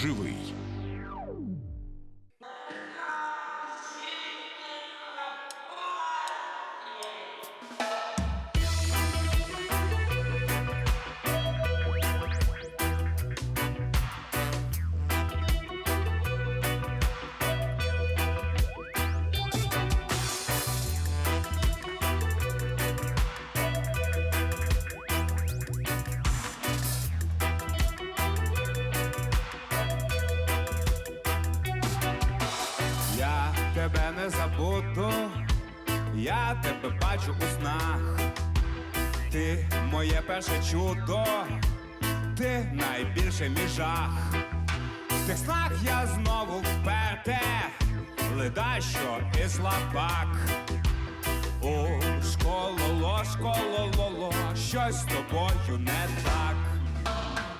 живий. Забуду, я тебе бачу у снах. Ти моє перше чудо, ти найбільший мій жах. В тих снах я знову вперте, ледащо і слабак. У школоло, школололо, щось з тобою не так.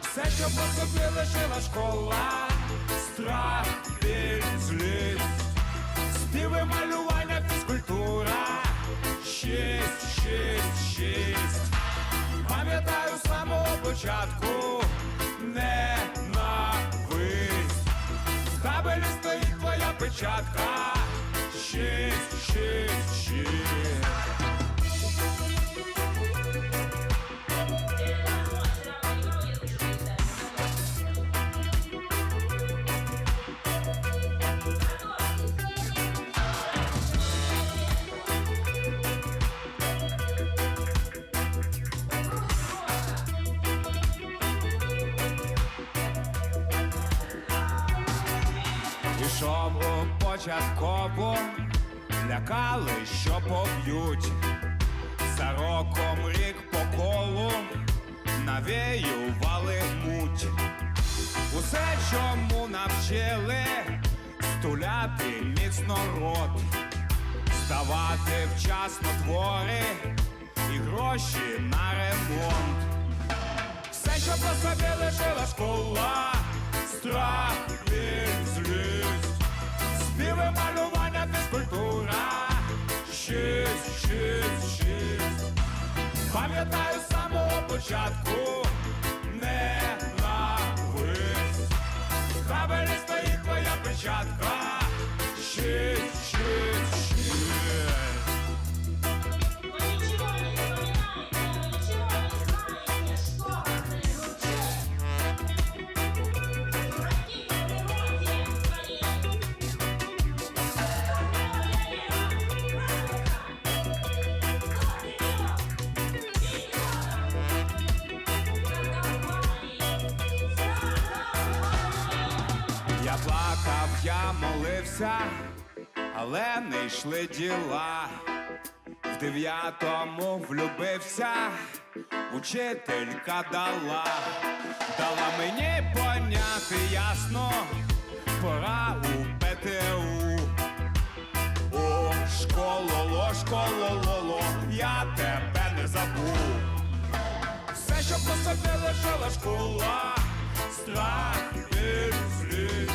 Все, що по собі лишила школа, страх, біль, злість, співи, малювання, фізкультура, честь, шість. Пам'ятаю з самого початку, Ішов у початкову, лякали, що поб'ють. За роком рік по колу навіювали муть. Усе, чому навчили, стуляти міцно рот, здавати вчасно твори і гроші на ремонт. Все, що по собі лишила школа, страх, співи, малювання, фізкультура, шість, шість, шість. Пам'ятаю з самого початку, Я плакав, я молився, але не йшли діла. В дев'ятому влюбився, учителька дала, дала мені поняти ясно, пора у ПТУ. О, школоло, школололо, я тебе не забув. Все, що по собі лишила школа, страх, біль,